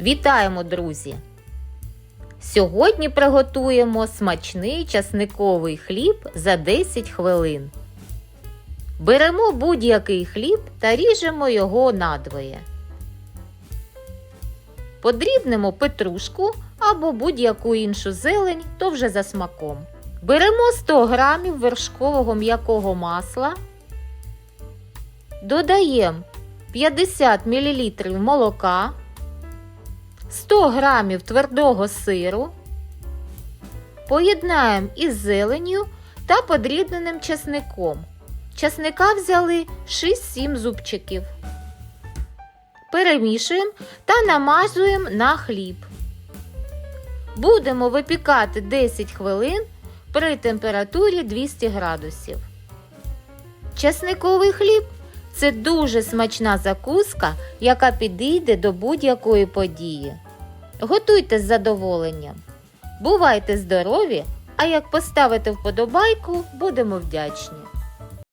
Вітаємо, друзі! Сьогодні приготуємо смачний часниковий хліб за 10 хвилин. Беремо будь-який хліб та ріжемо його надвоє. Подрібнемо петрушку або будь-яку іншу зелень, то вже за смаком. Беремо 100 г вершкового м'якого масла, додаємо 50 мл молока, 100 г твердого сиру, поєднаємо із зеленню та подрібненим часником. Часника взяли 6-7 зубчиків. Перемішуємо та намазуємо на хліб. Будемо випікати 10 хвилин при температурі 200 градусів. Часниковий хліб це дуже смачна закуска, яка підійде до будь-якої події. Готуйте з задоволенням. Бувайте здорові! А як поставите вподобайку, будемо вдячні.